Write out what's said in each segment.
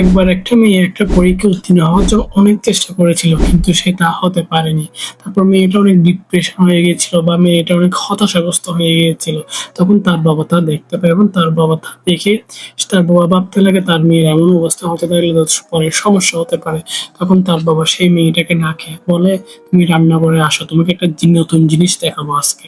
একবার একটা মেয়ে একটা পরীক্ষা উত্তীর্ণ হওয়ার জন্য অনেক চেষ্টা করেছিল, কিন্তু সে তা হতে পারেনি। তারপর মেয়েটা অনেক ডিপ্রেশন হয়ে গিয়েছিল বা মেয়েটা অনেক হতাশাগ্রস্ত হয়ে গিয়েছিল তখন তার বাবা তা দেখতে পায় এবং তার বাবা তা দেখে তার বাবা ভাবতে লাগে তার মেয়ের এমন অবস্থা হতে থাকলে পরে সমস্যা হতে পারে। তখন তার বাবা সেই মেয়েটাকে না খেয়ে বলে, তুমি রান্না করে আসো, তোমাকে একটা নতুন জিনিস দেখাবো আজকে।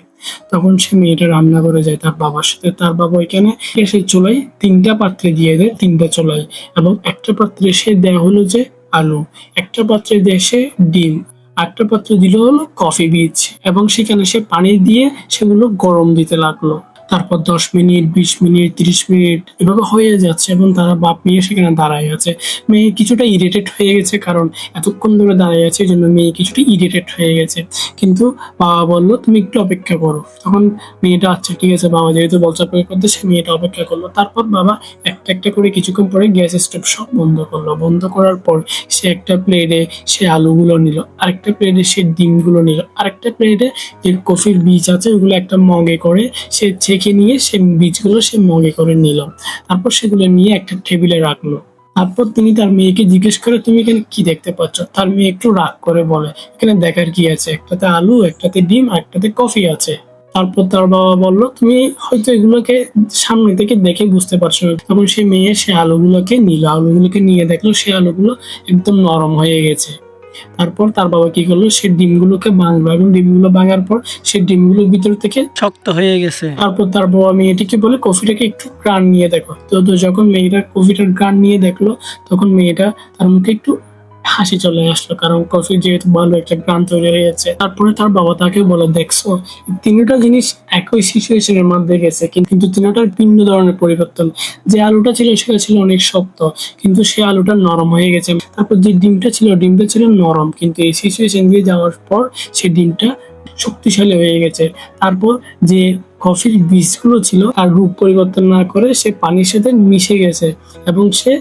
তখন সে মেয়েটা রান্না করে যায়, তার বাবার সাথে। তার বাবা ওইখানে সেই চুলায় তিনটা পাত্রে দিয়ে দেয়, তিনটা চুলায়। এবং একটা পাত্রে সে দেয়া হলো যে আলু, একটা পাত্রে দেয় সে ডিম একটা পাত্রে দিল হলো কফি বীজ এবং সেখানে সে পানি দিয়ে সেগুলো গরম দিতে লাগল। তারপর দশ মিনিট, বিশ মিনিট, তিরিশ মিনিট এভাবে হয়ে যাচ্ছে এবং তারা বাপ মেয়ে সেখানে দাঁড়ায় আছে। মেয়ে কিছুটা ইরিটেট হয়ে গেছে কারণ এতক্ষণ ধরে দাঁড়ায় আছে এই জন্য মেয়ে কিছুটা ইরিটেট হয়ে গেছে। কিন্তু বাবা বলল, তুমি একটু অপেক্ষা করো। তখন মেয়েটা আচ্ছা ঠিক আছে, বাবা যেহেতু বলছে অপেক্ষা করতে সে মেয়েটা অপেক্ষা করল। তারপর বাবা একটা একটা করে কিছুক্ষণ পরে গ্যাস স্টোভ সব বন্ধ করল। বন্ধ করার পর সে একটা প্লেটে সে আলুগুলো নিল, আরেকটা প্লেটে সে ডিমগুলো নিল, আরেকটা প্লেটে যে কফির বীজ আছে ওগুলো একটা মগে করে সে ছেঁকে নিয়ে সে বীজগুলো সে মগে করে নিল। তারপর সেগুলো নিয়ে একটা টেবিলে রাখল। তারপর তিনি তার মেয়েকে জিজ্ঞেস করে, তুমি এখানে কি দেখতে পাচ্ছ? তার মেয়ে একটু রাগ করে বলে, এখানে দেখার কি আছে? একটাতে আলু, একটাতে ডিম একটাতে কফি আছে। তারপর তার বাবা বলল, তুমি হয়তো এগুলোকে সামনে থেকে দেখে বুঝতে পারছ। তখন সে মেয়ে সে আলুগুলোকে নিল। আলুগুলোকে নিয়ে দেখল, সে আলুগুলো একদম নরম হয়ে গেছে। তারপর তার বাবা কি করল? সে ডিমগুলোকে ভাঙলো এবং ডিমগুলো ভাঙার পর সে ডিমগুলোর ভিতর থেকে শক্ত হয়ে গেছে। তারপর তার বাবা মেয়েটিকে বলে কফিটাকে একটু গ্রান নিয়ে দেখো। তো যখন মেয়েটা কফিটার গ্রান নিয়ে দেখল তখন মেয়েটা তার মুখে একটু হাসি চলে আসলো, কারণ কফি যেহেতু ভালো একটা গ্রান তৈরি হয়ে যাচ্ছে তারপরে তার বাবা তাকে বলে, দেখছ তিনটা জিনিস একই সিচুয়েশনের মধ্যে গেছে কিন্তু তিনটার ভিন্ন ধরনের পরিবর্তন। যে আলুটা ছিল, সেটা ছিল অনেক শক্ত, কিন্তু সে আলুটা নরম হয়ে গেছে। তারপর যে ডিমটা ছিল ডিমটা ছিল নরম, কিন্তু এই সিচুয়েশন দিয়ে যাওয়ার পর সে ডিমটা শক্তিশালী হয়ে গেছে। তারপর যে কফির বীজগুলো ছিল আর রূপ পরিবর্তন না করে সে পানির সাথে মিশে গেছে, এবং সে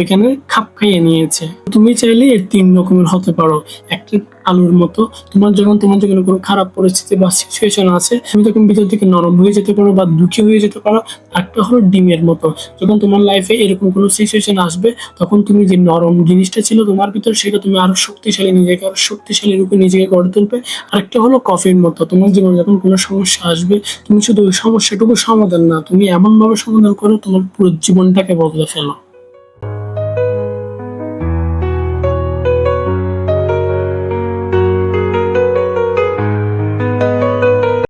ওইখানে খাপ খাইয়ে নিয়েছে। তুমি চাইলে এর তিন রকমের হতে পারো। একটা আলুর মতো। তোমার যখন তোমার যখন কোনো খারাপ পরিস্থিতি বা সিচুয়েশন আছে, তুমি তখন ভিতর থেকে নরম হয়ে যেতে পারো বা দুঃখী হয়ে যেতে পারো। একটা হলো ডিমের মতো। যখন তোমার লাইফে এরকম কোনো সিচুয়েশন আসবে, তখন তুমি যে নরম জিনিসটা ছিল তোমার ভিতর, সেটা তুমি আরও শক্তিশালী নিজেকে, আরও শক্তিশালী রূপে নিজেকে গড়ে তুলবে। আরেকটা হলো কফির মতো। তোমার জীবনে যখন কোনো সমস্যা আসবে, তুমি শুধু ওই সমস্যাটুকু সমাধান না, তুমি এমন ভাবে সমাধান করো, তোমার পুরো জীবনটাকে বদলে ফেলো।